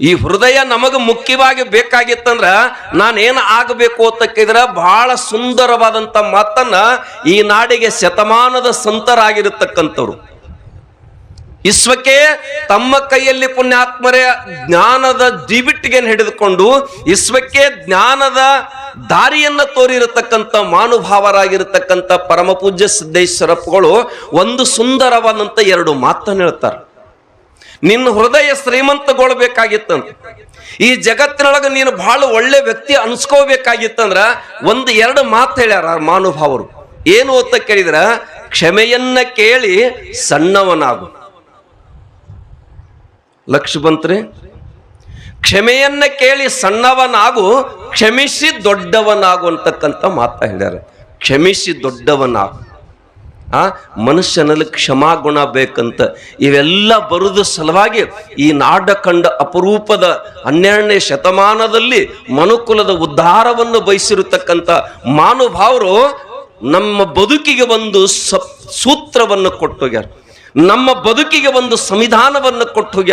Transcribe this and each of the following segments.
ಈ ಹೃದಯ ನಮಗೆ ಮುಖ್ಯವಾಗಿ ಬೇಕಾಗಿತ್ತಂದ್ರ ನಾನೇನು ಆಗಬೇಕು ಅಂತಕ್ಕಿದ್ರ ಬಹಳ ಸುಂದರವಾದಂತ ಮಾತನ್ನ ಈ ನಾಡಿಗೆ ಶತಮಾನದ ಸಂತರಾಗಿರತಕ್ಕಂಥವ್ರು. ವಿಶ್ವಕ್ಕೆ ತಮ್ಮ ಕೈಯಲ್ಲಿ ಪುಣ್ಯಾತ್ಮರೇ ಜ್ಞಾನದ ದಿಬಿಟ್ಟಿಗೆ ಹಿಡಿದುಕೊಂಡು ವಿಶ್ವಕ್ಕೆ ಜ್ಞಾನದ ದಾರಿಯನ್ನು ತೋರಿರತಕ್ಕಂಥ ಮಾನುಭಾವರಾಗಿರತಕ್ಕಂಥ ಪರಮ ಪೂಜ್ಯ ಸಿದ್ದೇಶ್ವರಪ್ಪಗಳು ಒಂದು ಸುಂದರವಾದಂಥ ಎರಡು ಮಾತನ್ನು ಹೇಳ್ತಾರೆ. ನಿನ್ನ ಹೃದಯ ಶ್ರೀಮಂತಗೊಳ್ಬೇಕಾಗಿತ್ತಂತ ಈ ಜಗತ್ತಿನೊಳಗೆ ನೀನು ಬಹಳ ಒಳ್ಳೆ ವ್ಯಕ್ತಿ ಅನ್ಸ್ಕೋಬೇಕಾಗಿತ್ತಂದ್ರ ಒಂದು ಎರಡು ಮಾತು ಹೇಳ್ಯಾರ ಮಾನುಭಾವರು ಏನು ಅಂತ ಕೇಳಿದ್ರ, ಕ್ಷಮೆಯನ್ನ ಕೇಳಿ ಸಣ್ಣವನಾಗು. ಲಕ್ಷ ಬಂತ್ರಿ ಕ್ಷಮೆಯನ್ನ ಕೇಳಿ ಸಣ್ಣವನಾಗು, ಕ್ಷಮಿಸಿ ದೊಡ್ಡವನಾಗು ಅಂತಕ್ಕಂಥ ಮಾತ ಹೇಳ್ಯಾರ. ಕ್ಷಮಿಸಿ ದೊಡ್ಡವನಾಗು. ಆ, ಮನುಷ್ಯನಲ್ಲಿ ಕ್ಷಮಾಗುಣ ಬೇಕಂತ. ಇವೆಲ್ಲ ಬರುವುದ ಸಲುವಾಗಿ ಈ ನಾಡ ಕಂಡ ಅಪರೂಪದ ಹನ್ನೆರಡನೇ ಶತಮಾನದಲ್ಲಿ ಮನುಕುಲದ ಉದ್ಧಾರವನ್ನು ಬಯಸಿರತಕ್ಕಂಥ ಮಾನುಭಾವರು ನಮ್ಮ ಬದುಕಿಗೆ ಒಂದು ಸ ಸೂತ್ರವನ್ನು ಕೊಟ್ಟೋಗ್ಯಾರ. ನಮ್ಮ ಬದುಕಿಗೆ ಒಂದು ಸಂವಿಧಾನವನ್ನು ಕೊಟ್ಟು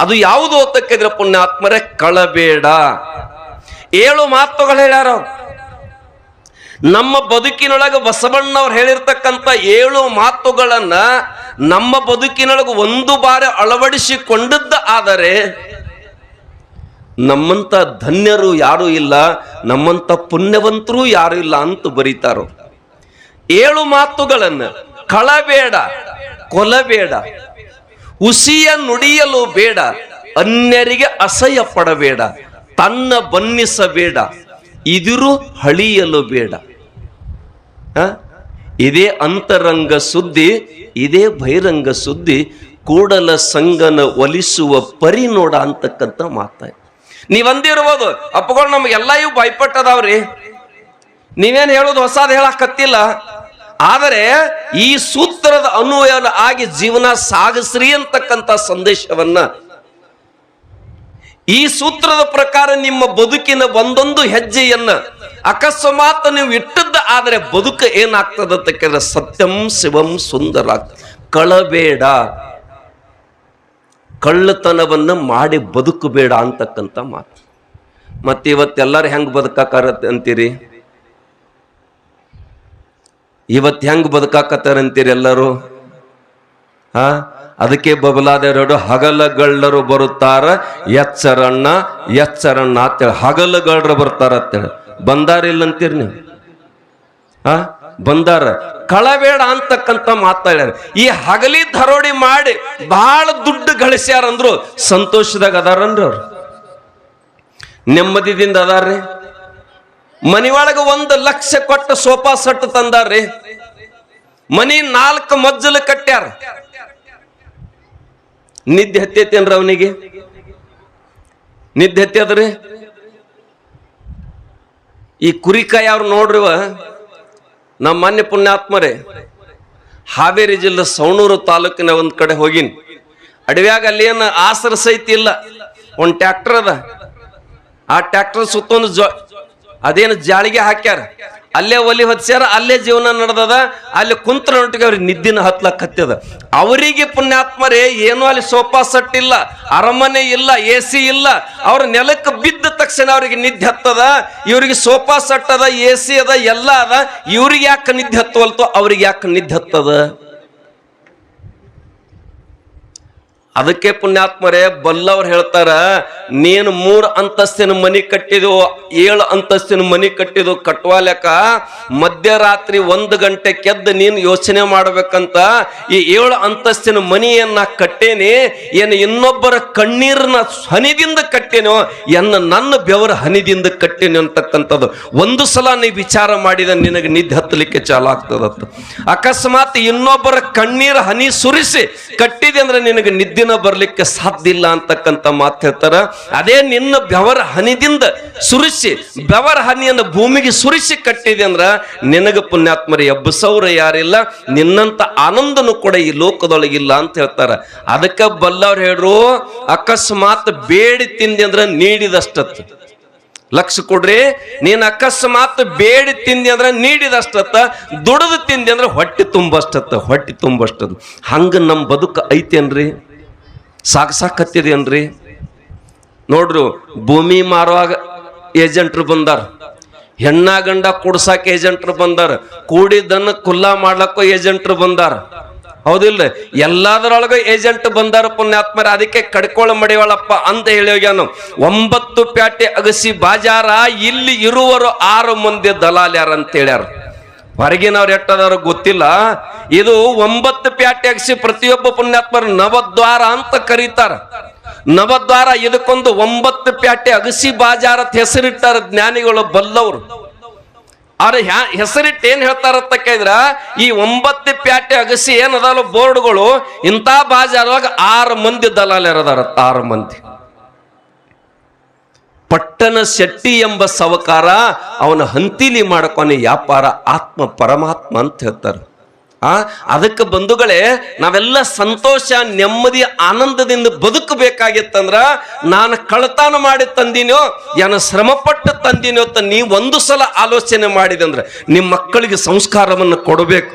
ಅದು ಯಾವುದು ಅಂತಕ್ಕಿದ್ರೆ ಪುಣ್ಯಾತ್ಮರೇ, ಕಳಬೇಡ. ಏಳು ಮಾತುಗಳು ಹೇಳ್ಯಾರ ಅವ್ರು. ನಮ್ಮ ಬದುಕಿನೊಳಗೆ ಬಸವಣ್ಣವ್ರು ಹೇಳಿರ್ತಕ್ಕಂಥ ಏಳು ಮಾತುಗಳನ್ನ ನಮ್ಮ ಬದುಕಿನೊಳಗೆ ಒಂದು ಬಾರಿ ಅಳವಡಿಸಿಕೊಂಡದ್ದ ಆದರೆ ನಮ್ಮಂತ ಧನ್ಯರು ಯಾರೂ ಇಲ್ಲ ನಮ್ಮಂತ ಪುಣ್ಯವಂತರೂ ಯಾರು ಇಲ್ಲ ಅಂತ ಬರೀತಾರೋ ಏಳು ಮಾತುಗಳನ್ನ ಕಳಬೇಡ, ಕೊಲಬೇಡ ಉಸಿಯ ನುಡಿಯಲು ಬೇಡ, ಅನ್ಯರಿಗೆ ಅಸಹ್ಯ ಪಡಬೇಡ ತನ್ನ ಬನ್ನಿಸಬೇಡ ಇದಿರು ಹಳಿಯಲು ಬೇಡ? ಇದೇ ಅಂತರಂಗ ಸುದ್ದಿ, ಇದೇ ಬಹಿರಂಗ ಸುದ್ದಿ, ಕೂಡಲ ಸಂಗನ ಒಲಿಸುವ ಪರಿ ನೋಡ ಅಂತಕ್ಕಂಥ ಮಾತ ನೀವ್ ಅಂದಿರ್ಬೋದು ಅಪ್ಪಗಳು ನಮ್ಗೆಲ್ಲ ಇವು ಭಯಪಟ್ಟದಾವ್ರಿ. ನೀವೇನು ಹೇಳೋದು ಹೊಸದು ಹೇಳಕತ್ತಿಲ್ಲ. ಆದರೆ ಈ ಸೂತ್ರದ ಅನ್ವಯ ಆಗಿ ಜೀವನ ಸಾಗಿಸ್ರಿ ಅಂತಕ್ಕಂಥ ಸಂದೇಶವನ್ನ ಈ ಸೂತ್ರದ ಪ್ರಕಾರ ನಿಮ್ಮ ಬದುಕಿನ ಒಂದೊಂದು ಹೆಜ್ಜೆಯನ್ನ ಅಕಸ್ಮಾತ್ ನೀವು ಇಟ್ಟದ್ದ ಆದರೆ ಬದುಕು ಏನಾಗ್ತದ ಅಂತ ಕೇಳಿದ್ರೆ ಸತ್ಯಂ ಶಿವಂ ಸುಂದರ ಕಳಬೇಡ. ಕಳ್ಳತನವನ್ನು ಮಾಡಿ ಬದುಕಬೇಡ ಅಂತಕ್ಕಂಥ ಮಾತು. ಮತ್ತೆ ಇವತ್ತೆಲ್ಲರೂ ಹೆಂಗ್ ಬದುಕಾಕರತ್ತೆ ಅಂತೀರಿ? ಇವತ್ತು ಹೆಂಗ್ ಬದುಕಾಕತ್ತಾರಂತೀರಿ ಎಲ್ಲರೂ? ಹಾ? ಅದಕ್ಕೆ ಬಬಲಾದೇವರು ಹಗಲಗಳ್ಳರು ಬರುತ್ತಾರ, ಎಚ್ಚರಣ್ಣ ಎಚ್ಚರಣ್ಣ ಅಂತೇಳಿ. ಹಗಲಗಳ್ರು ಬರ್ತಾರ ಅಂತೇಳಿ. ಬಂದಾರಿಲ್ಲ ಅಂತೀರಿ ನೀವು? ಆ? ಬಂದಾರ. ಕಳಬೇಡ ಅಂತಕ್ಕಂಥ ಮಾತಾಡ್ಯಾರ ಈ ಹಗಲಿ ಧರೋಡಿ ಮಾಡಿ ಬಹಳ ದುಡ್ಡು ಗಳಿಸ್ಯಾರಂದ್ರು ಸಂತೋಷದಾಗ ಅದಾರನ್ರಿ ಅವ್ರು? ನೆಮ್ಮದಿದಿಂದ ಅದಾರ್ರಿ? ಒಳಗೆ ಒಂದು ಲಕ್ಷ ಕೊಟ್ಟ ಸೋಫಾ ಸೆಟ್ ತಂದಾರ್ರಿ. ಮನಿ ನಾಲ್ಕು ಮಜ್ಜಲು ಕಟ್ಟ್ಯಾರ. ನಿದ್ದೆ ಹತ್ತೈತೇನ್ರಿ ಅವನಿಗೆ? ನಿದ್ದೆ ಹತ್ತದ್ರಿ ಈ ಕುರಿಕಾಯಿ ಅವ್ರು ನೋಡ್ರಿವ? ನಮ್ಮ ಮಾನ್ಯ ಪುಣ್ಯಾತ್ಮರೇ, ಹಾವೇರಿ ಜಿಲ್ಲೆ ಸವಣೂರು ತಾಲೂಕಿನ ಒಂದು ಕಡೆ ಹೋಗಿನಿ. ಅಡವ್ಯಾಗ ಅಲ್ಲಿ ಏನು ಆಸರ ಸಹಿತ ಇಲ್ಲ. ಒಂದು ಟ್ರಾಕ್ಟರ್ ಅದ. ಆ ಟ್ರಾಕ್ಟರ್ ಸುತ್ತೊಂದು ಜೊ ಅದೇನು ಜಾಳಿಗೆ ಹಾಕ್ಯಾರ? ಅಲ್ಲೇ ಒಲಿ ಹೊತ್ಸ್ಯಾರ, ಅಲ್ಲೇ ಜೀವನ ನಡೆದದ, ಅಲ್ಲಿ ಕುಂತ್ರ ನೊಟ್ಟಿಗೆ ಅವ್ರಿಗೆ ನಿದ್ದಿನ ಹತ್ಲಕ್ ಹತ್ತದ ಅವರಿಗೆ ಪುಣ್ಯಾತ್ಮರೇ, ಏನೂ ಅಲ್ಲಿ ಸೋಫಾ ಸೆಟ್ ಇಲ್ಲ ಅರಮನೆ ಇಲ್ಲ, ಎ ಸಿ ಇಲ್ಲ, ಅವ್ರ ನೆಲಕ್ಕೆ ಬಿದ್ದ ತಕ್ಷಣ ಅವ್ರಿಗೆ ನಿದ್ದೆ ಹತ್ತದ, ಇವ್ರಿಗೆ ಸೋಫಾ ಸೆಟ್ ಅದ ಎ ಸಿ ಅದ, ಎಲ್ಲ ಅದ, ಇವ್ರಿಗೆ ಯಾಕೆ ನಿದ್ದೆ ಹತ್ತವಲ್ತೋ, ಅವ್ರಿಗೆ ಯಾಕೆ ನಿದ್ದೆ ಹತ್ತದ? ಅದಕ್ಕೆ ಪುಣ್ಯಾತ್ಮರೇ, ಬಲ್ಲವ್ರು ಹೇಳ್ತಾರ, ನೀನು ಮೂರು ಅಂತಸ್ತಿನ ಮನಿ ಕಟ್ಟಿದು, ಏಳು ಅಂತಸ್ತಿನ ಮನಿ ಕಟ್ಟಿದು ಕಟ್ಟುವಲೆಕ್ಕ ಮಧ್ಯರಾತ್ರಿ ಒಂದು ಗಂಟೆ ಕೆದ್ದು ನೀನು ಯೋಚನೆ ಮಾಡ್ಬೇಕಂತ ಈ ಏಳು ಅಂತಸ್ತಿನ ಮನಿಯನ್ನ ಕಟ್ಟೇನಿ, ಏನು ಇನ್ನೊಬ್ಬರ ಕಣ್ಣೀರನ್ನ ಹನಿದಿಂದ ಕಟ್ಟೇನೋ, ಎನ್ನ ನನ್ನ ಬೆವರ ಹನಿದಿಂದ ಕಟ್ಟೇನಿ ಅಂತಕ್ಕಂಥದ್ದು. ಒಂದು ಸಲ ನೀ ವಿಚಾರ ಮಾಡಿದ ನಿನಗೆ ನಿದ್ದೆ ಹತ್ತಲಿಕ್ಕೆ ಚಾಲು ಆಗ್ತದತ್ತ. ಅಕಸ್ಮಾತ್ ಇನ್ನೊಬ್ಬರ ಕಣ್ಣೀರ ಹನಿ ಸುರಿಸಿ ಕಟ್ಟಿದೆ ಅಂದ್ರೆ ನಿನಗೆ ಬರ್ಲಿಕ್ಕೆ ಸಾಧ್ಯ ಇಲ್ಲ ಅಂತಕ್ಕಂಥ ಮಾತು ಹೇಳ್ತಾರ. ಅದೇ ನಿನ್ನ ಬೆವರ ಹನಿದಿಂದ ಸುರಿಸಿ, ಬೆವರ ಹನಿಯನ್ನು ಭೂಮಿಗೆ ಸುರಿಸಿ ಕಟ್ಟಿದೆ ಅಂದ್ರ ನಿನಗ ಪುಣ್ಯಾತ್ಮರ ಎಬ್ಬಸೌರ ಯಾರಿಲ್ಲ, ನಿನ್ನಂತ ಆನಂದನು ಕೂಡ ಈ ಲೋಕದೊಳಗಿಲ್ಲ ಅಂತ ಹೇಳ್ತಾರ. ಅದಕ್ಕೆ ಬಲ್ಲವ್ರು ಹೇಳ್ರು, ಅಕಸ್ಮಾತ್ ಬೇಡಿ ತಿಂದಿ ಅಂದ್ರ ನೀಡಿದಷ್ಟತ್ತು ಲಕ್ಷ ಕೊಡ್ರಿ, ನೀನ್ ಅಕಸ್ಮಾತ್ ಬೇಡಿ ತಿಂದಿ ಅಂದ್ರೆ ನೀಡಿದಷ್ಟತ್ತ ದುಡಿದು ತಿಂದಿ ಅಂದ್ರೆ ಹೊಟ್ಟೆ ತುಂಬಷ್ಟತ್ತ ಹೊಟ್ಟೆ ತುಂಬಷ್ಟದು ಹಂಗ ನಮ್ಮ ಬದುಕು ಐತೇನ್ರಿ? ಸಾಕ್ ಸಾಕತ್ತಿದೇನ್ರಿ? ನೋಡ್ರು, ಭೂಮಿ ಮಾರುವಾಗ ಏಜೆಂಟ್ರು ಬಂದಾರ. ಹೆಣ್ಣ ಗಂಡ ಕುಡ್ಸಾಕ ಏಜೆಂಟ್ರು ಬಂದಾರ. ಕೂಡಿದ್ದನ್ನು ಕುಲ್ಲಾ ಮಾಡ್ಲಕ್ಕೂ ಏಜೆಂಟ್ರು ಬಂದಾರ. ಹೌದಿಲ್ಲ ಎಲ್ಲದರೊಳಗ ಏಜೆಂಟ್ ಬಂದಾರ ಪುಣ್ಯಾತ್ಮರ. ಅದಕ್ಕೆ ಕಡ್ಕೊಳ ಮಡಿವಾಳಪ್ಪ ಅಂತ ಹೇಳಿ ಹೋಗ್ಯಾನು. ಒಂಬತ್ತು ಪ್ಯಾಟೆ ಅಗಸಿ ಬಾಜಾರ, ಇಲ್ಲಿ ಇರುವರು ಆರು ಮಂದಿ ದಲಾಲ್ಯಾರ ಅಂತ ಹೇಳ್ಯಾರ. ಹೊರಗಿನವ್ರು ಎಟ್ಟದಾರು ಗೊತ್ತಿಲ್ಲ. ಇದು ಒಂಬತ್ತು ಪ್ಯಾಟೆ ಅಗಸಿ ಪ್ರತಿಯೊಬ್ಬ ಪುಣ್ಯಾತ್ಮರ ನವದ್ವಾರ ಅಂತ ಕರೀತಾರ. ನವದ್ವಾರ ಇದಕ್ಕೊಂದು ಒಂಬತ್ತು ಪ್ಯಾಟೆ ಅಗಸಿ ಬಾಜಾರ ಹೆಸರಿಟ್ಟಾರ ಜ್ಞಾನಿಗಳು ಬಲ್ಲವರು. ಅವ್ರ ಹೆಸರಿಟ್ಟು ಏನ್ ಹೇಳ್ತಾರತ್ತ ಕೇಳಿದ್ರ, ಈ ಒಂಬತ್ತು ಪ್ಯಾಟೆ ಅಗಸಿ ಏನದಲ್ಲ ಬೋರ್ಡ್ಗಳು, ಇಂಥ ಬಾಜಾರ ಆರು ಮಂದಿ ದಲಾಲರದಾರ ಆರು ಮಂದಿ. ಪಟ್ಟಣ ಶೆಟ್ಟಿ ಎಂಬ ಸವಕಾರ ಅವನ ಹಂತಿಲಿ ಮಾಡಕೊನೆ ವ್ಯಾಪಾರ ಆತ್ಮ ಪರಮಾತ್ಮ ಅಂತ ಹೇಳ್ತಾರೆ. ಆ, ಅದಕ್ಕೆ ಬಂಧುಗಳೇ, ನಾವೆಲ್ಲ ಸಂತೋಷ, ನೆಮ್ಮದಿ, ಆನಂದದಿಂದ ಬದುಕಬೇಕಾಗಿತ್ತಂದ್ರ ನಾನು ಕಳತಾನ ಮಾಡಿ ತಂದಿನೋ ಏನು ಶ್ರಮಪಟ್ಟು ತಂದಿನೋ ಅಂತ ನೀವು ಒಂದು ಸಲ ಆಲೋಚನೆ ಮಾಡಿದಂದ್ರೆ ನಿಮ್ಮ ಮಕ್ಕಳಿಗೆ ಸಂಸ್ಕಾರವನ್ನು ಕೊಡಬೇಕು.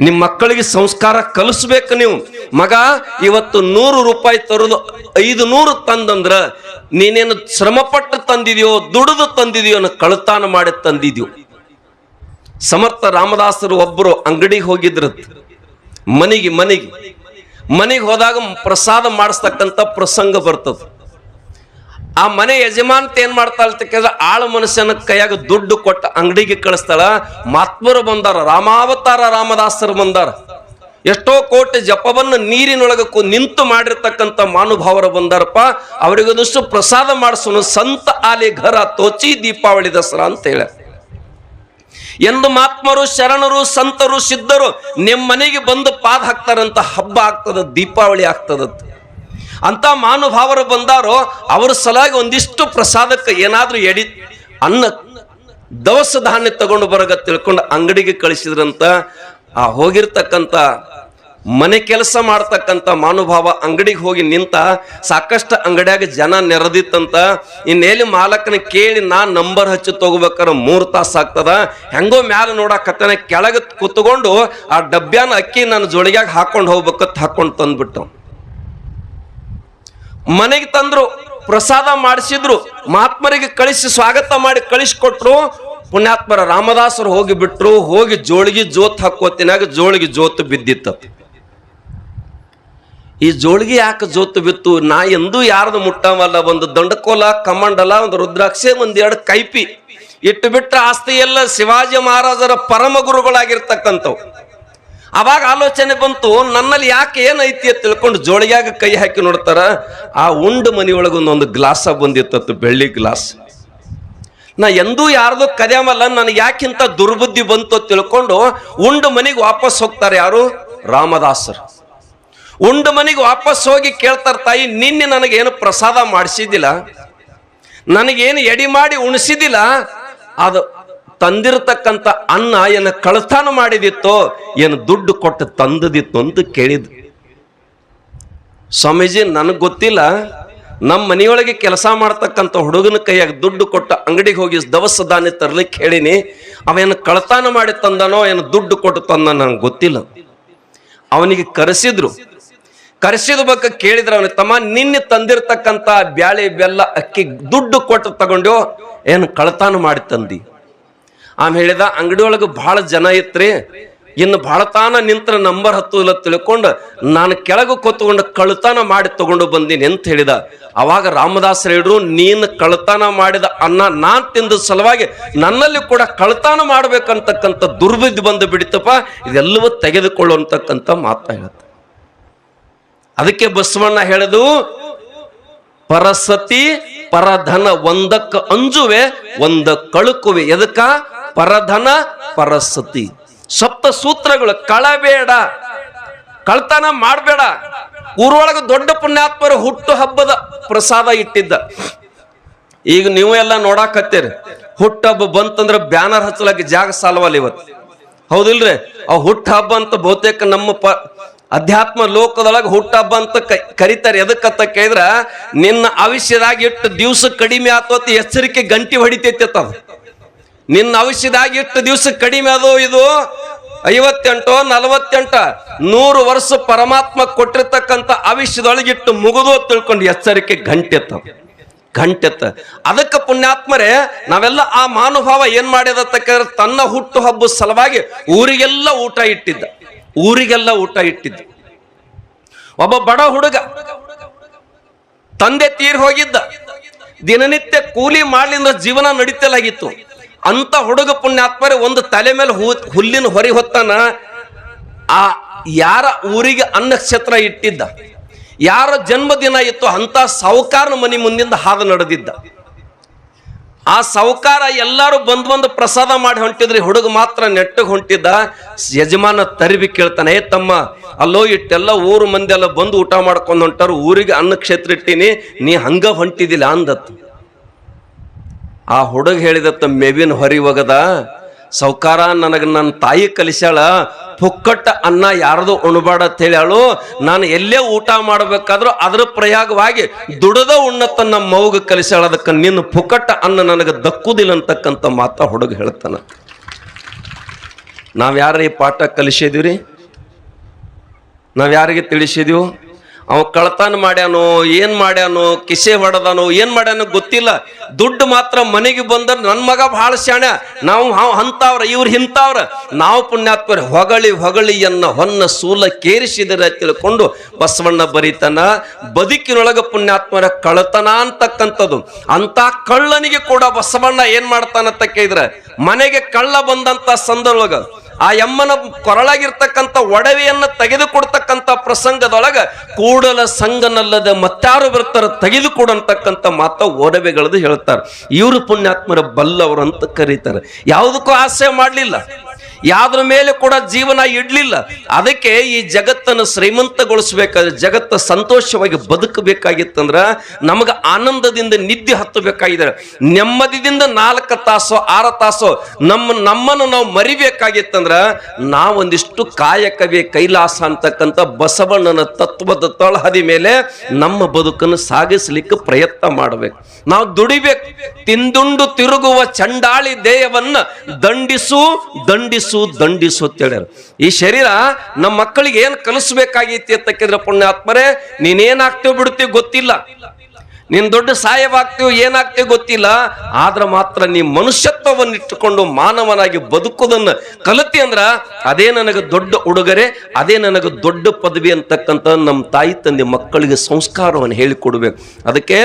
ನಿಮ್ಮ ಮಕ್ಕಳಿಗೆ ಸಂಸ್ಕಾರ ಕಲಿಸ್ಬೇಕು ನೀವು. ಮಗ, ಇವತ್ತು ನೂರು ರೂಪಾಯಿ ತರೋದು, ಐದು ನೂರು ತಂದಂದ್ರ ನೀನೇನು ಶ್ರಮಪಟ್ಟು ತಂದಿದೆಯೋ, ದುಡಿದು ತಂದಿದೆಯೋ ಕಳತಾನ ಮಾಡಿ ತಂದಿದ್ಯೋ. ಸಮರ್ಥ ರಾಮದಾಸರು ಒಬ್ಬರು ಅಂಗಡಿಗೆ ಹೋಗಿದ್ರು. ಮನೆಗೆ ಮನೆಗೆ. ಮನೆಗೆ ಹೋದಾಗ ಪ್ರಸಾದ ಮಾಡಿಸ್ತಕ್ಕಂಥ ಪ್ರಸಂಗ ಬರ್ತದ. ಆ ಮನೆ ಯಜಮಾನ್ತ ಏನ್ ಮಾಡ್ತಾಳ ಅಂತ ಕೇಳಿದ್ರೆ, ಆಳ ಮನುಷ್ಯನ ಕೈಯಾಗ ದುಡ್ಡು ಕೊಟ್ಟ ಅಂಗಡಿಗೆ ಕಳಿಸ್ತಾಳ. ಮಾತ್ಮರು ಬಂದಾರ, ರಾಮಾವತಾರ ರಾಮದಾಸರು ಬಂದಾರ. ಎಷ್ಟೋ ಕೋಟಿ ಜಪವನ್ನು ನೀರಿನೊಳಗ ನಿಂತು ಮಾಡಿರ್ತಕ್ಕಂಥ ಮಾನುಭಾವರು ಬಂದಾರಪ್ಪ. ಅವರಿಗೊಂದಷ್ಟು ಪ್ರಸಾದ ಮಾಡಿಸೋನು ಸಂತ ಆಲಿ ಘರ ತೋಚಿ ದೀಪಾವಳಿ ದಸರಾ ಅಂತ ಹೇಳ. ಎಂದು ಮಾತ್ಮರು, ಶರಣರು, ಸಂತರು, ಸಿದ್ಧರು ನಿಮ್ಮ ಮನೆಗೆ ಬಂದು ಪಾದ ಹಾಕ್ತಾರಂತ ಹಬ್ಬ ಆಗ್ತದ, ದೀಪಾವಳಿ ಆಗ್ತದಂತ. ಅಂತ ಮಾನುಭಾವರು ಬಂದಾರೋ, ಅವರ ಸಲಾಗಿ ಒಂದಿಷ್ಟು ಪ್ರಸಾದಕ್ಕೆ ಏನಾದರೂ ಎಡಿ ಅನ್ನ, ದವಸ ಧಾನ್ಯ ತಗೊಂಡು ಬರಗ ತಿಳ್ಕೊಂಡು ಅಂಗಡಿಗೆ ಕಳಿಸಿದ್ರಂತ, ಆ ಹೋಗಿರ್ತಕ್ಕಂಥ ಮನೆ ಕೆಲಸ ಮಾಡ್ತಕ್ಕಂಥ ಮಾನುಭಾವ ಅಂಗಡಿಗೆ ಹೋಗಿ ನಿಂತ ಸಾಕಷ್ಟು ಅಂಗಡಿಯಾಗ ಜನ ನೆರೆದಿತ್ತಂತ ಇನ್ನೇಲಿ ಮಾಲಕನ ಕೇಳಿ ನಾ ನಂಬರ್ ಹಚ್ಚಿ ತಗೋಬೇಕಾರ ಮೂರು ತಾಸು ಆಗ್ತದ, ಹೆಂಗೋ ಮ್ಯಾಲ ನೋಡಕತ್ತನೆ ಕೆಳಗೆ ಕುತ್ಕೊಂಡು ಆ ಡಬ್ಬ್ಯಾನ ಅಕ್ಕಿ ನನ್ನ ಜೋಳಿಗ್ಯಾಗ ಹಾಕೊಂಡು ಹೋಗ್ಬೇಕತ್ ಹಾಕೊಂಡು ತಂದ್ಬಿಟ್ಟು ಮನೆಗೆ ತಂದ್ರು, ಪ್ರಸಾದ ಮಾಡಿಸಿದ್ರು, ಮಹಾತ್ಮರಿಗೆ ಕಳಿಸಿ ಸ್ವಾಗತ ಮಾಡಿ ಕಳಿಸಿಕೊಟ್ರು, ಪುಣ್ಯಾತ್ಮರ ರಾಮದಾಸರು ಹೋಗಿ ಬಿಟ್ರು, ಹೋಗಿ ಜೋಳಿಗೆ ಜೋತ್ ಹಾಕೋತಿನಾಗ ಜೋಳಿಗೆ ಜೋತು ಬಿದ್ದಿತ್ತ. ಈ ಜೋಳಿಗೆ ಯಾಕೆ ಜೋತು ಬಿತ್ತು? ನಾ ಎಂದೂ ಯಾರ್ದು ಮುಟ್ಟವಲ್ಲ, ಒಂದು ದಂಡಕೋಲ, ಕಮಂಡಲ, ಒಂದು ರುದ್ರಾಕ್ಷೆ, ಒಂದು ಎರಡು ಕೈಪಿ. ಇಟ್ಟು ಬಿಟ್ಟ ಆಸ್ತಿ ಎಲ್ಲ ಶಿವಾಜಿ ಮಹಾರಾಜರ ಪರಮ ಗುರುಗಳಾಗಿರ್ತಕ್ಕಂಥವು ಅವಾಗ ಆಲೋಚನೆ ಬಂತು, ನನ್ನಲ್ಲಿ ಯಾಕೆ ಏನೈತಿ ಅಂತ ತಿಳ್ಕೊಂಡು ಜೋಳಿಗ್ಯಾಗ ಕೈ ಹಾಕಿ ನೋಡ್ತಾರ, ಆ ಉಂಡು ಒಂದೊಂದು ಗ್ಲಾಸ ಬಂದಿತ್ತತ್ತು ಬೆಳ್ಳಿ ಗ್ಲಾಸ್. ನಾ ಎಂದೂ ಯಾರ್ದು ಕದ್ಯಾಮಲ್ಲ, ನನಗೆ ಯಾಕಿಂತ ದುರ್ಬುದ್ಧಿ ಬಂತು ತಿಳ್ಕೊಂಡು ಉಂಡು ಮನೆಗೆ ವಾಪಸ್ ಹೋಗ್ತಾರೆ ಯಾರು? ರಾಮದಾಸರು. ಉಂಡು ಮನೆಗೆ ವಾಪಸ್ ಹೋಗಿ ಕೇಳ್ತಾರ ತಾಯಿ, ನಿನ್ನೆ ನನಗೇನು ಪ್ರಸಾದ ಮಾಡಿಸಿದ್ದಿಲ್ಲ, ನನಗೇನು ಎಡಿ ಮಾಡಿ ಉಣಿಸಿದಿಲ್ಲ ಅದು ತಂದಿರತಕ್ಕಂಥ ಅನ್ನ ಏನು ಕಳತಾನ ಮಾಡಿದಿತ್ತೋ, ಏನು ದುಡ್ಡು ಕೊಟ್ಟು ತಂದದಿತ್ತು ಅಂತ ಕೇಳಿದ್ ಸ್ವಾಮೀಜಿ, ನನಗೆ ಗೊತ್ತಿಲ್ಲ. ನಮ್ಮ ಮನೆಯೊಳಗೆ ಕೆಲಸ ಮಾಡ್ತಕ್ಕಂಥ ಹುಡುಗನ ಕೈಯಾಗ ದುಡ್ಡು ಕೊಟ್ಟು ಅಂಗಡಿಗೆ ಹೋಗಿ ದವಸ ಧಾನ್ಯ ತರ್ಲಿಕ್ಕೆ ಹೇಳಿನಿ. ಅವೇನು ಕಳತಾನ ಮಾಡಿ ತಂದನೋ, ಏನು ದುಡ್ಡು ಕೊಟ್ಟು ತಂದ ನನಗೆ ಗೊತ್ತಿಲ್ಲ. ಅವನಿಗೆ ಕರೆಸಿದ್ರು. ಕರೆಸಿದ ಬಗ್ಗೆ ಕೇಳಿದ್ರೆ ಅವನಿಗೆ, ತಮ್ಮ, ನಿನ್ನೆ ತಂದಿರತಕ್ಕಂಥ ಬ್ಯಾಳೆ, ಬೆಲ್ಲ, ಅಕ್ಕಿ ದುಡ್ಡು ಕೊಟ್ಟು ತಗೊಂಡು ಏನು ಕಳತಾನ ಮಾಡಿ ತಂದಿ. ಆಮೇಲೆ ಹೇಳಿದ ಅಂಗಡಿ ಒಳಗೆ ಬಹಳ ಜನ ಇತ್ರಿ. ಇನ್ನು ಬಹಳ ತಾನ ನಿಂತ್ರ ನಂಬರ್ ಹತ್ತು ಇಲ್ಲ ತಿಳ್ಕೊಂಡು ನಾನು ಕೆಳಗೆ ಕೊತ್ಕೊಂಡು ಕಳ್ತನ ಮಾಡಿ ತಗೊಂಡು ಬಂದೀನಿ ಅಂತ ಹೇಳಿದ. ಅವಾಗ ರಾಮದಾಸ್ ಹೇಳಿದ್ರು, ನೀನು ಕಳ್ತಾನ ಮಾಡಿದ ಅನ್ನ ನಾನ್ ತಿಂದ ಸಲುವಾಗಿ ನನ್ನಲ್ಲಿ ಕೂಡ ಕಳ್ತಾನ ಮಾಡ್ಬೇಕಂತಕ್ಕಂಥ ದುರ್ಬುದ್ಧಿ ಬಂದು ಬಿಡಿತಪ್ಪ. ಇದೆಲ್ಲವೂ ತೆಗೆದುಕೊಳ್ಳುವಂತಕ್ಕಂಥ ಮಾತ ಹೇಳುತ್ತೆ. ಅದಕ್ಕೆ ಬಸವಣ್ಣ ಹೇಳಿದು, ಪರಸತಿ ಪರಧನ ಒಂದಕ್ಕ ಅಂಜುವೆ, ಒಂದ ಕಳುಕುವೆ. ಎದಕ್ಕ? ಪರಧನ ಪರಸ್ಥಿತಿ ಸಪ್ತ ಸೂತ್ರಗಳು, ಕಳಬೇಡ. ಕಳ್ತನ ಮಾಡಬೇಡ. ಊರೊಳಗೆ ದೊಡ್ಡ ಪುಣ್ಯಾತ್ಮರು ಹುಟ್ಟು ಹಬ್ಬದ ಪ್ರಸಾದ ಇಟ್ಟಿದ್ದ. ಈಗ ನೀವು ಎಲ್ಲ ನೋಡಾಕತ್ತೀರಿ. ಹುಟ್ಟಹಬ್ಬ ಬಂತಂದ್ರೆ ಬ್ಯಾನರ್ ಹಚ್ಚಲಕ್ಕೆ ಜಾಗ ಸಾಲವಲ್ಲ ಇವತ್ತು. ಹೌದಿಲ್ರಿ? ಆ ಹುಟ್ಟ ಹಬ್ಬ ಅಂತ ಬಹುತೇಕ ನಮ್ಮ ಪ ಅಧ್ಯಾತ್ಮ ಲೋಕದೊಳಗೆ ಹುಟ್ಟ ಹಬ್ಬ ಅಂತ ಕರಿತಾರೆ. ಎದಕ್ಕಂತ ಕೇಳಿದ್ರ, ನಿನ್ನ ಆವಿಷ್ಯದಾಗ ಇಟ್ಟು ದಿವಸ ಕಡಿಮೆ ಆತೋತಿ ಎಚ್ಚರಿಕೆ ಗಂಟಿ ಹೊಡಿತೈತಿ ಅದು. ನಿನ್ನ ಔಷಧಾಗಿ ಇಷ್ಟು ದಿವಸ ಕಡಿಮೆ ಅದು ಇದು? ಐವತ್ತೆಂಟು, ನಲವತ್ತೆಂಟ, ನೂರು ವರ್ಷ ಪರಮಾತ್ಮ ಕೊಟ್ಟಿರ್ತಕ್ಕಂಥ ಆವಿಷ್ಯದೊಳಗಿಟ್ಟು ಮುಗಿದು ತಿಳ್ಕೊಂಡು ಎಚ್ಚರಿಕೆ ಗಂಟೆತ್ತ. ಗಂಟೆತ್ತ. ಅದಕ್ಕೆ ಪುಣ್ಯಾತ್ಮರೇ, ನಾವೆಲ್ಲ ಆ ಮಾನುಭಾವ ಏನ್ ಮಾಡಿದತಕ್ಕಂದ್ರೆ ತಕ್ಕ ತನ್ನ ಹುಟ್ಟು ಹಬ್ಬ ಸಲುವಾಗಿ ಊರಿಗೆಲ್ಲ ಊಟ ಇಟ್ಟಿದ್ದ. ಊರಿಗೆಲ್ಲ ಊಟ ಇಟ್ಟಿದ್ದ. ಒಬ್ಬ ಬಡ ಹುಡುಗ ತಂದೆ ತೀರ್ ಹೋಗಿದ್ದ. ದಿನನಿತ್ಯ ಕೂಲಿ ಮಾಡ್ಲಿಂದ ಜೀವನ ನಡೀತಲಾಗಿತ್ತು. ಅಂತ ಹುಡುಗ ಪುಣ್ಯಾತ್ಮರೆ ಒಂದು ತಲೆ ಮೇಲೆ ಹೂ ಹುಲ್ಲಿನ ಹೊರಿ ಹೊತ್ತನ, ಆ ಯಾರ ಊರಿಗೆ ಅನ್ನಕ್ಷೇತ್ರ ಇಟ್ಟಿದ್ದ, ಯಾರ ಜನ್ಮದಿನ ಇತ್ತು ಅಂತ ಸಾವುಕಾರನ ಮನೆ ಮುಂದಿಂದ ಹಾದು ನಡೆದಿದ್ದ. ಆ ಸಾವುಕಾರ ಎಲ್ಲರೂ ಬಂದು ಬಂದು ಪ್ರಸಾದ ಮಾಡಿ ಹೊಂಟಿದ್ರಿ ಹುಡುಗ ಮಾತ್ರ ನೆಟ್ಟಗೆ ಹೊಂಟಿದ್ದ. ಯಜಮಾನ ತರಿಬಿ ಕೇಳ್ತಾನೆ, ಏ ತಮ್ಮ, ಅಲ್ಲೋ ಇಟ್ಟೆಲ್ಲ ಊರು ಮಂದಿ ಎಲ್ಲ ಬಂದು ಊಟ ಮಾಡ್ಕೊಂಡು ಹೊಂಟಾರು, ಊರಿಗೆ ಅನ್ನ ಕ್ಷೇತ್ರ ಇಟ್ಟಿನಿ, ನೀ ಹಂಗ ಹೊಂಟಿದಿಲ್ಲ ಅಂದತ್ತು ಆ ಹುಡುಗ ಹೇಳಿದತ್ತ, ಮೇವಿನ ಹೊರಿ ಒಗದ, ಸೌಕಾರ ನನಗೆ ನನ್ನ ತಾಯಿ ಕಲಿಸ್ಯಾಳ, ಪುಕ್ಕಟ್ಟ ಅನ್ನ ಯಾರದು ಉಣಬಾಡ ಅಂತ ಹೇಳ್ಯಾಳು. ನಾನು ಎಲ್ಲೇ ಊಟ ಮಾಡಬೇಕಾದ್ರೂ ಅದ್ರ ಪ್ರಯಾಗವಾಗಿ ದುಡದ ಉಣ್ಣತ್ತ ನಮ್ಮ ಮೌಗ ಕಲಿಸ್ಯಾಳ. ಅದಕ್ಕೆ ನಿನ್ನ ಪುಕ್ಕಟ್ಟ ಅನ್ನ ನನಗೆ ದಕ್ಕುದಿಲ್ಲ ಅಂತಕ್ಕಂಥ ಮಾತ ಹುಡುಗ ಹೇಳ್ತಾನ. ನಾವು ಯಾರ ಈ ಪಾಠ ಕಲಿಸಿದೀವ್ರಿ? ನಾವು ಯಾರಿಗೆ ತಿಳಿಸಿದೀವು? ಅವ ಕಳ್ತನ ಮಾಡ್ಯಾನೋ, ಏನ್ ಮಾಡ್ಯಾನೋ, ಕಿಸೆ ಹೊಡೆದಾನೋ, ಏನ್ ಮಾಡ್ಯಾನೋ ಗೊತ್ತಿಲ್ಲ. ದುಡ್ಡು ಮಾತ್ರ ಮನೆಗೆ ಬಂದ್ರ ನನ್ ಮಗ ಬಹಳ ಶಾಣ ನಾವು ಹಂತಾವ್ರ, ಇವ್ರು ಹಿಂತಾವ್ರ. ನಾವು ಪುಣ್ಯಾತ್ಮರ ಹೊಗಳಿ ಹೊಗಳಿ ಎನ್ನ ಹೊನ್ನ ಸೂಲ ಕೇರಿಸಿದರೆ ತಿಳ್ಕೊಂಡು ಬಸವಣ್ಣ ಬರೀತಾನ, ಬದುಕಿನೊಳಗ ಪುಣ್ಯಾತ್ಮರ ಕಳತನ ಅಂತಕ್ಕಂಥದ್ದು. ಅಂತ ಕಳ್ಳನಿಗೆ ಕೂಡ ಬಸವಣ್ಣ ಏನ್ ಮಾಡ್ತಾನಂತ ಕೇಳಿದ್ರೆ, ಮನೆಗೆ ಕಳ್ಳ ಬಂದಂತ ಸಂದರ್ಭ ಆ ಯಮ್ಮನ ಕೊರಳಾಗಿರ್ತಕ್ಕಂಥ ಒಡವೆಯನ್ನು ತೆಗೆದುಕೊಡ್ತಕ್ಕಂಥ ಪ್ರಸಂಗದೊಳಗ ಕೂಡಲ ಸಂಗನಲ್ಲದ ಮತ್ತಾರು ಬರ್ತಾರೆ ತೆಗೆದುಕೊಡಂತಕ್ಕಂಥ ಮಾತ ಒಡವೆಗಳದು ಹೇಳ್ತಾರೆ. ಇವರು ಪುಣ್ಯಾತ್ಮರ ಬಲ್ಲವರು ಅಂತ ಕರೀತಾರೆ. ಯಾವುದಕ್ಕೂ ಆಸೆ ಮಾಡಲಿಲ್ಲ. ಯಾವ್ದ್ರ ಮೇಲೆ ಕೂಡ ಜೀವನ ಇಡ್ಲಿಲ್ಲ. ಅದಕ್ಕೆ ಈ ಜಗತ್ತನ್ನು ಶ್ರೀಮಂತಗೊಳಿಸ್ಬೇಕಾದ್ರೆ, ಜಗತ್ತ ಸಂತೋಷವಾಗಿ ಬದುಕಬೇಕಾಗಿತ್ತಂದ್ರ ನಮಗ ಆನಂದದಿಂದ ನಿದ್ದೆ ಹತ್ತಬೇಕಾಗಿದೆ. ನೆಮ್ಮದಿಯಿಂದ ನಾಲ್ಕು ತಾಸು, ಆರು ತಾಸು ನಮ್ಮ, ನಮ್ಮನ್ನು ನಾವು ಮರಿಬೇಕಾಗಿತ್ತಂದ್ರ ನಾವೊಂದಿಷ್ಟು ಕಾಯಕವೇ ಕೈಲಾಸ ಅಂತಕ್ಕಂಥ ಬಸವಣ್ಣನ ತತ್ವದ ತಳಹದಿ ಮೇಲೆ ನಮ್ಮ ಬದುಕನ್ನು ಸಾಗಿಸ್ಲಿಕ್ಕೆ ಪ್ರಯತ್ನ ಮಾಡಬೇಕು. ನಾವು ದುಡಿಬೇಕು. ತಿಂದುಂಡು ತಿರುಗುವ ಚಂಡಾಳಿ ದೇಯವನ್ನ ದಂಡಿಸು ದಂಡಿಸು. ದಂಡಿಸು ಅಂತ ಹೇಳ್ಯಾರ ಈ ಶರೀರ ನಮ್ಮ ಮಕ್ಕಳಿಗೆ ಏನ್ ಕಲಿಸ್ಬೇಕಾಗೈತಿ ಅಂತಕ್ಕಿದ್ರೆ ಪುಣ್ಯಾತ್ಮರೇ ನೀನೇನಾಗ್ತೀವಿ ಬಿಡ್ತೀವಿ ಗೊತ್ತಿಲ್ಲ. ನೀನ್ ದೊಡ್ಡ ಸಾಯವಾಗ್ತೀವಿ ಏನಾಗ್ತೀವಿ ಗೊತ್ತಿಲ್ಲ. ಆದ್ರೆ ಮಾತ್ರ ನೀ ಮನುಷ್ಯತ್ವವನ್ನು ಇಟ್ಟುಕೊಂಡು ಮಾನವನಾಗಿ ಬದುಕುದನ್ನ ಕಲಿತಿ ಅಂದ್ರ ಅದೇ ನನಗೆ ದೊಡ್ಡ ಉಡುಗೊರೆ, ಅದೇ ನನಗೆ ದೊಡ್ಡ ಪದವಿ ಅಂತಕ್ಕಂಥ ನಮ್ಮ ತಾಯಿ ತಂದೆ ಮಕ್ಕಳಿಗೆ ಸಂಸ್ಕಾರವನ್ನು ಹೇಳಿಕೊಡ್ಬೇಕು. ಅದಕ್ಕೆ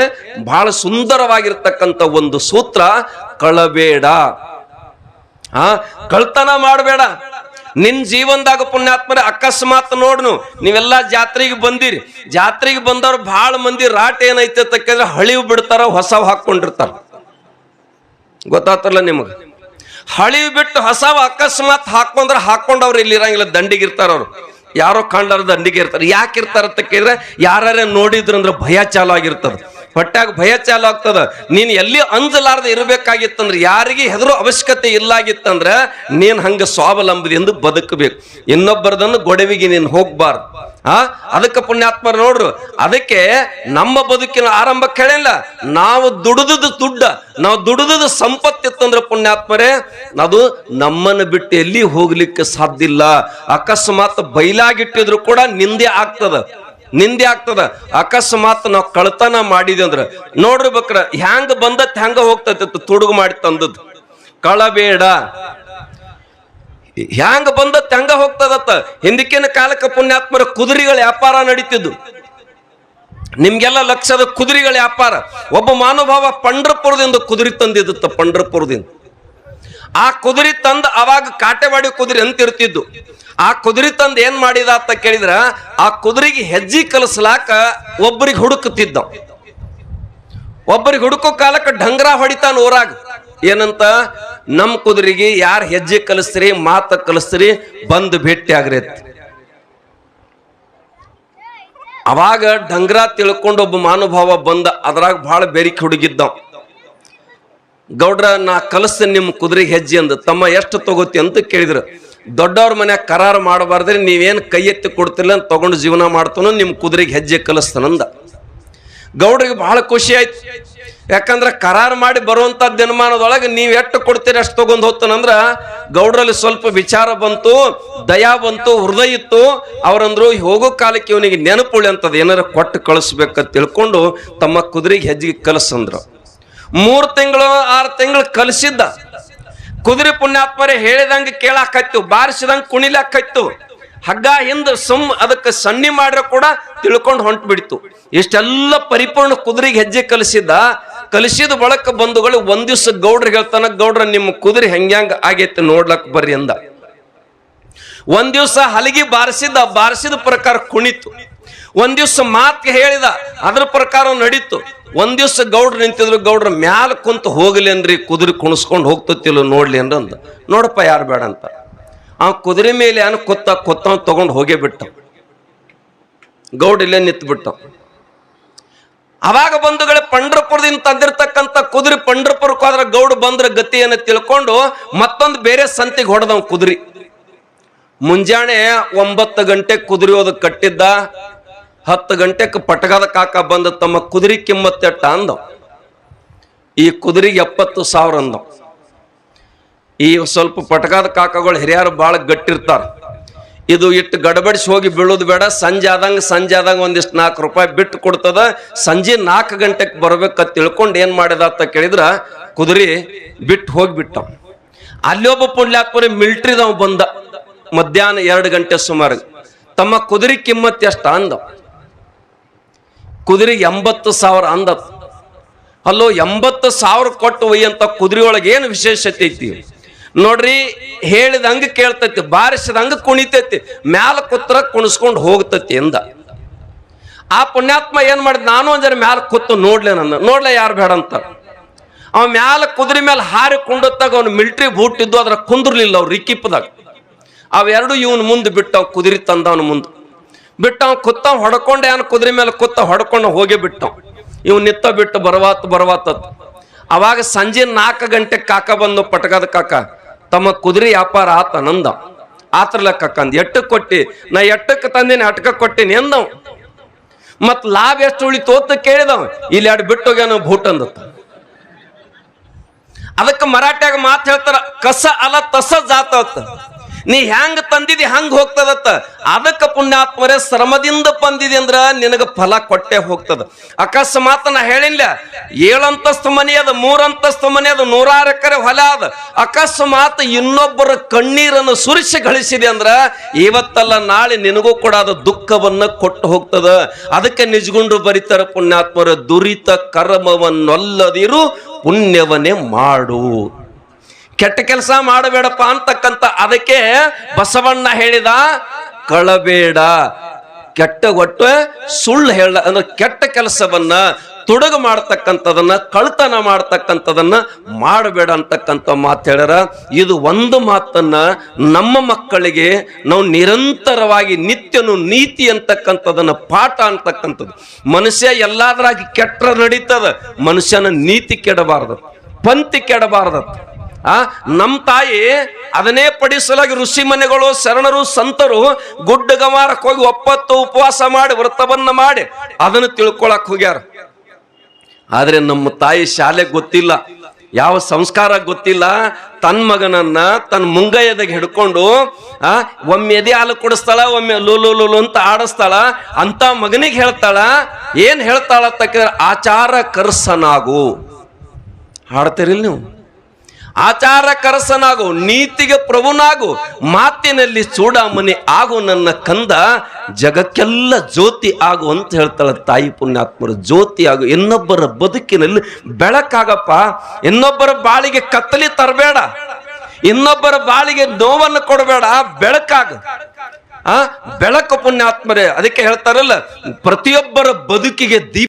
ಬಹಳ ಸುಂದರವಾಗಿರ್ತಕ್ಕಂಥ ಒಂದು ಸೂತ್ರ, ಕಳಬೇಡ. ಆ? ಕಳ್ತನ ಮಾಡಬೇಡ. ನಿನ್ ಜೀವನದಾಗ ಪುಣ್ಯಾತ್ಮರ ಅಕಸ್ಮಾತ್ ನೋಡ್ನು, ನೀವೆಲ್ಲ ಜಾತ್ರೆಗೆ ಬಂದಿರಿ. ಜಾತ್ರೆಗೆ ಬಂದವ್ರು ಬಹಳ ಮಂದಿ ರಾಟ್ ಏನೈತೆ ತಕ್ಕಂದ್ರೆ ಹಳಿವು ಬಿಡ್ತಾರ, ಹೊಸವ್ ಹಾಕೊಂಡಿರ್ತಾರ ಗೊತ್ತಾತಲ್ಲ ನಿಮಗ? ಹಳಿವು ಬಿಟ್ಟು ಹೊಸವ್ ಅಕಸ್ಮಾತ್ ಹಾಕೊಂಡ್ರೆ ಹಾಕೊಂಡವ್ರು ಇಲ್ಲಿ ಇರಂಗಿಲ್ಲ ದಂಡಿಗಿರ್ತಾರ ಅವ್ರು. ಯಾರೋ ಕಾಣ್ಲಾರ ದಂಡಿಗೆ ಇರ್ತಾರೆ. ಯಾಕೆ ಇರ್ತಾರ ಅಂತ ಕೇಳಿದ್ರೆ, ಯಾರ್ಯಾರ ನೋಡಿದ್ರಂದ್ರೆ ಭಯ ಚಾಲು ಆಗಿರ್ತದ. ಹೊಟ್ಯಾಗ ಭಯ ಚಾಲು ಆಗ್ತದ. ನೀನ್ ಎಲ್ಲಿ ಅಂಜಲಾರ್ದೆ ಇರಬೇಕಾಗಿತ್ತಂದ್ರೆ, ಯಾರಿಗೆ ಹೆದರು ಅವಶ್ಯಕತೆ ಇಲ್ಲಾಗಿತ್ತಂದ್ರ, ನೀನ್ ಹಂಗ ಸ್ವಾವಲಂಬದಿಂದ ಬದುಕಬೇಕು. ಇನ್ನೊಬ್ಬರದನ್ನು ಗೊಡವಿಗೆ ನೀನ್ ಹೋಗ್ಬಾರ್ದು. ಆ? ಅದಕ್ಕೆ ಪುಣ್ಯಾತ್ಮರ ನೋಡ್ರು, ಅದಕ್ಕೆ ನಮ್ಮ ಬದುಕಿನ ಆರಂಭ ಕೇಳಿಲ್ಲ. ನಾವು ದುಡಿದದ ದುಡ್ಡ, ನಾವು ದುಡಿದದ ಸಂಪತ್ತಿತ್ತಂದ್ರೆ ಪುಣ್ಯಾತ್ಮರೇ, ಅದು ನಮ್ಮನ್ನು ಬಿಟ್ಟು ಎಲ್ಲಿ ಹೋಗ್ಲಿಕ್ಕೆ ಸಾಧ್ಯ ಇಲ್ಲ. ಅಕಸ್ಮಾತ್ ಬೈಲಾಗಿಟ್ಟಿದ್ರು ಕೂಡ ನಿಂದೆ ಆಗ್ತದ. ನಿಂದೆ ಆಗ್ತದ. ಅಕಸ್ಮಾತ್ ನಾವು ಕಳ್ತನ ಅಂದ್ರ, ನೋಡ್ರಿ ಬಕ್ರ, ಹ್ಯಾಂಗ ಬಂದತ್ ಹ್ಯಾಂಗ ಹೋಗ್ತೈತಿ ತುಡುಗು ಮಾಡಿ ತಂದದ್. ಕಳಬೇಡ. ಹ್ಯಾಂಗ ಬಂದತ್ ಹ್ಯಾಂಗ ಹೋಗ್ತದತ್ತ. ಹಿಂದಿಕ್ಕಿನ ಕಾಲಕ್ಕೆ ಪುಣ್ಯಾತ್ಮರ ಕುದುರೆಗಳ ವ್ಯಾಪಾರ ನಡೀತಿದ್ದು. ನಿಮ್ಗೆಲ್ಲ ಲಕ್ಷದ ಕುದುರೆಗಳ ವ್ಯಾಪಾರ. ಒಬ್ಬ ಮಾನುಭಾವ ಪಂಡ್ರಪುರದಿಂದ ಕುದುರೆ ತಂದಿದ್ದ ಪಂಡ್ರಪುರದಿಂದ. ಆ ಕುದುರೆ ತಂದ ಅವಾಗ ಕಾಟೆವಾಡಿ ಕುದುರೆ ಅಂತ ಇರ್ತಿದ್ದು ಆ ಕುದುರೆ ತಂದು ಏನ್ ಮಾಡಿದ ಅಂತ ಕೇಳಿದ್ರ, ಆ ಕುದುರೆಗೆ ಹೆಜ್ಜಿ ಕಲಿಸ್ಲಾಕ ಒಬ್ಬರಿಗೆ ಹುಡುಕುತ್ತಿದ್ದ ಒಬ್ಬರಿಗೆ ಹುಡುಕೋ ಕಾಲಕ್ಕೆ ಢಂಗ್ರ ಹೊಡಿತಾನ ಊರಾಗ ಏನಂತ? ನಮ್ಮ ಕುದುರೆಗೆ ಯಾರು ಹೆಜ್ಜೆ ಕಲಿಸ್ರಿ ಮಾತ ಕಲಿಸ್ರಿ ಬಂದು ಭೇಟಿ ಆಗ್ರೈತಿ ಅವಾಗ ಢಂಗ್ರ ತಿಳ್ಕೊಂಡು ಒಬ್ಬ ಮಾನುಭಾವ ಬಂದ, ಅದ್ರಾಗ ಬಹಳ ಬೇರಿಕೆ ಹುಡುಗಿದ್ದ ಗೌಡ್ರ, ನಾ ಕಲಿಸ್ತೇನೆ ನಿಮ್ಮ ಕುದುರೆ ಹೆಜ್ಜೆ ಅಂದ, ತಮ್ಮ ಎಷ್ಟು ತಗೋತಿ ಅಂತ ಕೇಳಿದ್ರು. ದೊಡ್ಡವ್ರ ಮನ್ಯಾಗ ಕರಾರು ಮಾಡಬಾರ್ದ್ರೆ, ನೀವೇನು ಕೈ ಎತ್ತಿ ಕೊಡ್ತಿಲ್ಲ ಅಂತ ತೊಗೊಂಡು ಜೀವನ ಮಾಡ್ತಾನೋ ನಿಮ್ಮ ಕುದುರೆಗೆ ಹೆಜ್ಜೆ ಕಲಿಸ್ತಾನಂದ ಗೌಡ್ರಿಗೆ ಬಹಳ ಖುಷಿ ಆಯ್ತು. ಯಾಕಂದ್ರೆ ಕರಾರು ಮಾಡಿ ಬರುವಂತ ದಿನಮಾನದೊಳಗೆ ನೀವು ಎಷ್ಟು ಕೊಡ್ತೀರಿ ಅಷ್ಟು ತೊಗೊಂಡು ಹೋಗ್ತಾನಂದ್ರೆ ಗೌಡ್ರಲ್ಲಿ ಸ್ವಲ್ಪ ವಿಚಾರ ಬಂತು, ದಯಾ ಬಂತು, ಹೃದಯ ಇತ್ತು. ಅವ್ರಂದ್ರು, ಹೋಗೋ ಕಾಲಕ್ಕೆ ಇವನಿಗೆ ನೆನಪುಳಿ ಅಂತದ ಏನಾರ ಕೊಟ್ಟು ಕಳಿಸ್ಬೇಕಂತ ತಿಳ್ಕೊಂಡು ತಮ್ಮ ಕುದುರೆಗೆ ಹೆಜ್ಜೆಗೆ ಕಲಿಸಂದ್ರು ಮೂರು ತಿಂಗಳು, ಆರು ತಿಂಗಳು ಕಲಿಸಿದ್ದ. ಕುದುರೆ ಪುಣ್ಯಾತ್ಮರೇ ಹೇಳಿದಂಗೆ ಕೇಳಾಕತ್ತು, ಬಾರಿಸಿದಂಗೆ ಕುಣಿಲಾಕತ್ತು. ಹಗ್ಗ ಹಿಂದ ಸುಮ್ ಅದಕ್ಕೆ ಸಣ್ಣಿ ಮಾಡ್ರೆ ಕೂಡ ತಿಳ್ಕೊಂಡು ಹೊಂಟು ಬಿಡ್ತು ಇಷ್ಟೆಲ್ಲ ಪರಿಪೂರ್ಣ ಕುದುರೆಗೆ ಹೆಜ್ಜೆ ಕಲಿಸಿದ ಕಲಿಸಿದ ಬಳಕ ಬಂಧುಗಳು ಒಂದ್ ದಿವ್ಸ ಗೌಡ್ರ ಹೇಳ್ತಾನ, ಗೌಡ್ರ ನಿಮ್ಮ ಕುದುರೆ ಹೆಂಗ್ಯಾಂಗ ಆಗೈತೆ ನೋಡ್ಲಕ್ ಬರ್ರಿ ಅಂದ. ಒಂದ್ ದಿವ್ಸ ಹಲಗಿ ಬಾರಿಸಿದ ಬಾರಿಸಿದ ಪ್ರಕಾರ ಕುಣಿತು. ಒಂದ್ ದಿವ್ಸ ಮಾತ್ ಹೇಳಿದ, ಅದ್ರ ಪ್ರಕಾರ ನಡೀತು. ಒಂದ್ ದಿವ್ಸ ಗೌಡ್ರು ನಿಂತಿದ್ರು, ಗೌಡ್ರ ಮ್ಯಾಲ ಕುಂತ ಹೋಗ್ಲಿ ಅನ್ರಿ ಕುದುರೆ ಕುಣಿಸ್ಕೊಂಡು ಹೋಗ್ತತಿಲ್ಲ ನೋಡ್ಲಿ ಅಂದ ನೋಡಪ್ಪ ಯಾರು ಬೇಡ ಅಂತ. ಆ ಕುದುರೆ ಮೇಲೆ ಏನು ಕೊತ್ತ ಕೊತ್ತ ತಗೊಂಡು ಹೋಗೇ ಬಿಟ್ಟ ಗೌಡ್ ಇಲ್ಲೇ ನಿಂತು ಬಿಟ್ಟ ಅವಾಗ ಬಂಧುಗಳೇ ಪಂಡ್ರಪುರದಿಂದ ತಂದಿರ್ತಕ್ಕಂಥ ಕುದುರೆ ಪಂಡ್ರಪುರಕ್ಕೆ ಹೋದ್ರೆ ಗೌಡ್ ಬಂದ್ರ ಗತಿಯನ್ನು ತಿಳ್ಕೊಂಡು ಮತ್ತೊಂದು ಬೇರೆ ಸಂತಿಗೆ ಹೊಡೆದವ್ ಕುದುರೆ. ಮುಂಜಾನೆ ಒಂಬತ್ತು ಗಂಟೆ ಕುದುರೆ ಹೋದ ಕಟ್ಟಿದ್ದ ಹತ್ತು ಗಂಟೆಗೆ ಪಟಗದ ಕಾಕ ಬಂದ ತಮ್ಮ ಕುದುರೆ ಕಿಮ್ಮತ್ತೆಟ್ಟ ಅಂದ. ಈ ಕುದುರೆಗೆ ಎಪ್ಪತ್ತು ಸಾವಿರ ಅಂದ. ಈ ಸ್ವಲ್ಪ ಪಟಗದ ಕಾಕಗಳು ಹಿರಿಯರು ಭಾಳ ಗಟ್ಟಿರ್ತಾರೆ. ಇದು ಇಟ್ಟು ಗಡಬಡಿಸಿ ಹೋಗಿ ಬೀಳೋದು ಬೇಡ. ಸಂಜೆ ಆದಂಗ ಸಂಜೆ ಆದಂಗ ಒಂದಿಷ್ಟು ನಾಲ್ಕು ರೂಪಾಯಿ ಬಿಟ್ಟು ಕೊಡ್ತದ. ಸಂಜೆ ನಾಲ್ಕು ಗಂಟೆಗೆ ಬರ್ಬೇಕಂತ ತಿಳ್ಕೊಂಡು ಏನು ಮಾಡಿದ ಅಂತ ಕೇಳಿದ್ರ ಕುದುರೆ ಬಿಟ್ಟು ಹೋಗಿಬಿಟ್ಟ. ಅಲ್ಲಿ ಒಬ್ಬ ಪುಣ್ಯಾತ್ಮರಿ ಮಿಲ್ಟ್ರಿದವ್ ಬಂದ. ಮಧ್ಯಾಹ್ನ ಎರಡು ಗಂಟೆ ಸುಮಾರು. ತಮ್ಮ ಕುದುರೆ ಕಿಮ್ಮತ್ ಎಷ್ಟ ಅಂದ. ಕುದುರೆಗೆ ಎಂಬತ್ತು ಸಾವಿರ ಅಂದ. ಅಲ್ಲೋ, ಎಂಬತ್ತು ಸಾವಿರ ಕೊಟ್ಟು ಒಯ್ಯಂತ ಕುದುರೆ ಒಳಗೆ ಏನು ವಿಶೇಷತೆ ಐತಿ? ನೋಡ್ರಿ, ಹೇಳಿದಂಗ ಕೇಳ್ತೈತಿ, ಬಾರಿಸಿದಂಗ ಕುಣಿತೈತಿ, ಮ್ಯಾಲ ಕುತ್ರ ಕುಣಿಸ್ಕೊಂಡು ಹೋಗ್ತೈತಿ ಎಂದ. ಆ ಪುಣ್ಯಾತ್ಮ ಏನ್ ಮಾಡಿದ? ನಾನು ಒಂದ್ ಮ್ಯಾಲೆ ಮ್ಯಾಲ ಕೂತು ನೋಡ್ಲೆ ನನ್ನ. ನೋಡ್ಲೆ ಯಾರು ಬೇಡ ಅಂತ. ಅವ ಮ್ಯಾಲ ಕುದುರೆ ಮೇಲೆ ಹಾರಿ ಕುಂಡತ್ತಾಗ ಅವ್ನು ಮಿಲ್ಟ್ರಿ ಬೂಟ್ ಇದ್ದು ಅದ್ರ ಕುಂದ್ರಲಿಲ್ಲ ಅವ್ರು ರಿಕ್ಕಿಪ್ಪದಾಗ ಅವೆರಡು ಇವನ್ ಮುಂದೆ ಬಿಟ್ಟವ್ ಕುದುರೆ ತಂದವನ ಮುಂದೆ. ಬಿಟ್ಟವ್ ಕುತ್ತ ಹೊಡ್ಕೊಂಡೆ ಏನು ಕುದುರೆ ಮೇಲೆ ಕುತ್ತ ಹೊಡ್ಕೊಂಡು ಹೋಗಿ ಬಿಟ್ಟವ್. ಇವ್ ನಿತ್ತ ಬಿಟ್ಟು ಬರವಾತ್ ಬರವಾತತ್ ಅವಾಗ ಸಂಜೆ ನಾಲ್ಕು ಗಂಟೆ ಕಾಕ ಬಂದು ಪಟಕದ ಕಾಕ, ತಮ್ಮ ಕುದುರೆ ವ್ಯಾಪಾರ ಆತ ನಂದ. ಆತ್ರಲ್ಲ ಕಾಕ ಅಂದ್ ಎಟ್ಟಕ್ಕೆ ಕೊಟ್ಟಿ? ನಾ ಎಟ್ಟಕ್ಕೆ ತಂದಿನಿ, ಅಟ್ಕ ಕೊಟ್ಟಿನಿ, ಎಂದವ್. ಮತ್ ಲಾಭ ಎಷ್ಟು ಉಳಿತು ಅಂತ ಕೇಳಿದವ್. ಇಲ್ಲಿ ಎರಡು ಬಿಟ್ಟೋಗ್ಯಾನ ಭೂಟ್ ಅಂದತ್ತ. ಅದಕ್ಕೆ ಮರಾಠ್ಯಾಗ ಮಾತು ಹೇಳ್ತಾರ, ಕಸ ಅಲ ತಸ ಜಾತವತ್ತ ನೀ ಹೆಂಗ್ ತಂದಿದಿ ಹಂಗೆ ಹೋಗ್ತದತ್ತ? ಅದಕ್ಕ ಪುಣ್ಯಾತ್ಮರೇ ಶ್ರಮದಿಂದ ಬಂದಿದೆ ಅಂದ್ರ ನಿನಗ ಫಲ ಕೊಟ್ಟೆ ಹೋಗ್ತದ. ಅಕಸ್ಮಾತ್ ನಾ ಹೇಳಿಲ್ಲ ಏಳಂತಸ್ತು ಮನೆ ಅದ, ಮೂರಂತಸ್ತು ಮನೆ ಅದ, ನೂರಾರು ಎಕರೆ ಹೊಲ ಅದ. ಅಕಸ್ಮಾತ್ ಇನ್ನೊಬ್ಬರ ಕಣ್ಣೀರನ್ನು ಸುರಿಸಿ ಗಳಿಸಿದೆ ಅಂದ್ರ ಇವತ್ತಲ್ಲ ನಾಳೆ ನಿನಗೂ ಕೂಡ ಅದು ದುಃಖವನ್ನ ಕೊಟ್ಟು ಹೋಗ್ತದ. ಅದಕ್ಕೆ ನಿಜಗುಂಡು ಬರೀತಾರ ಪುಣ್ಯಾತ್ಮರ, ದುರಿತ ಕರ್ಮವನ್ನೊಲ್ಲದಿರು ಪುಣ್ಯವನ್ನೇ ಮಾಡು. ಕೆಟ್ಟ ಕೆಲಸ ಮಾಡಬೇಡಪ್ಪ ಅಂತಕ್ಕಂತ ಅದಕ್ಕೆ ಬಸವಣ್ಣ ಹೇಳಿದ, ಕಳಬೇಡ. ಕೆಟ್ಟ ಒಟ್ಟು ಸುಳ್ಳು ಹೇಳ, ಅಂದ್ರೆ ಕೆಟ್ಟ ಕೆಲಸವನ್ನ ತೊಡಗು ಮಾಡ್ತಕ್ಕಂಥದನ್ನ, ಕಳ್ತನ ಮಾಡ್ತಕ್ಕಂಥದನ್ನ ಮಾಡಬೇಡ ಅಂತಕ್ಕಂಥ ಮಾತು ಹೇಳ್ಯಾರ. ಇದು ಒಂದು ಮಾತನ್ನ ನಮ್ಮ ಮಕ್ಕಳಿಗೆ ನಾವು ನಿರಂತರವಾಗಿ ನಿತ್ಯನು ನೀತಿ ಅಂತಕ್ಕಂಥದನ್ನ ಪಾಠ ಅಂತಕ್ಕಂಥದ್ದು. ಮನುಷ್ಯ ಎಲ್ಲಾದ್ರಾಗಿ ಕೆಟ್ಟ ನಡೀತದ, ಮನುಷ್ಯನ ನೀತಿ ಕೆಡಬಾರ್ದು, ಪಂಕ್ತಿ ಕೆಡಬಾರ್ದು. ಆ? ನಮ್ಮ ತಾಯಿ ಅದನ್ನೇ ಪಡಿಸಲಾಗಿ ಋಷಿ ಮನೆಗಳು, ಶರಣರು, ಸಂತರು ಗುಡ್ಡ ಗಮಾರಕ್ಕೆ ಹೋಗಿ ಒಪ್ಪತ್ತು ಉಪವಾಸ ಮಾಡಿ, ವ್ರತವನ್ನ ಮಾಡಿ ಅದನ್ನು ತಿಳ್ಕೊಳಕ್ ಹೋಗ್ಯಾರ. ಆದ್ರೆ ನಮ್ಮ ತಾಯಿ ಶಾಲೆ ಗೊತ್ತಿಲ್ಲ. ಯಾವ ಸಂಸ್ಕಾರ ಗೊತ್ತಿಲ್ಲ. ತನ್ನ ಮಗನನ್ನ ತನ್ನ ಮುಂಗೈಯದಾಗ ಹಿಡ್ಕೊಂಡು, ಆ, ಒಮ್ಮೆ ಎದೆ ಹಾಲು ಕುಡಿಸ್ತಾಳ, ಒಮ್ಮೆ ಲೂಲು ಲೂಲು ಅಂತ ಆಡಿಸ್ತಾಳ, ಅಂತ ಮಗನಿಗೆ ಹೇಳ್ತಾಳ. ಏನ್ ಹೇಳ್ತಾಳ ತಕ್ಕ ಆಚಾರ ಕರ್ಸನಾಗು. ಹಾಡ್ತೀರಿಲ್ ನೀವು? ಆಚಾರ ಕರಸನಾಗು ನೀತಿಗೆ ಪ್ರಭುನಾಗು, ಮಾತಿನಲ್ಲಿ ಚೂಡಾಮಣಿ ಆಗು ನನ್ನ ಕಂದ, ಜಗಕ್ಕೆಲ್ಲ ಜ್ಯೋತಿ ಆಗು ಅಂತ ಹೇಳ್ತಾಳೆ ತಾಯಿ ಪುಣ್ಯಾತ್ಮರು. ಜ್ಯೋತಿ ಆಗು, ಇನ್ನೊಬ್ಬರ ಬದುಕಿನಲ್ಲಿ ಬೆಳಕಾಗಪ್ಪ, ಇನ್ನೊಬ್ಬರ ಬಾಳಿಗೆ ಕತ್ತಲಿ ತರಬೇಡ, ಇನ್ನೊಬ್ಬರ ಬಾಳಿಗೆ ನೋವನ್ನು ಕೊಡಬೇಡ, ಬೆಳಕಾಗ. ಆ, ಬೆಳಕು ಪುಣ್ಯಾತ್ಮರೇ, ಅದಕ್ಕೆ ಹೇಳ್ತಾರಲ್ಲ, ಪ್ರತಿಯೊಬ್ಬರ ಬದುಕಿಗೆ ದೀಪ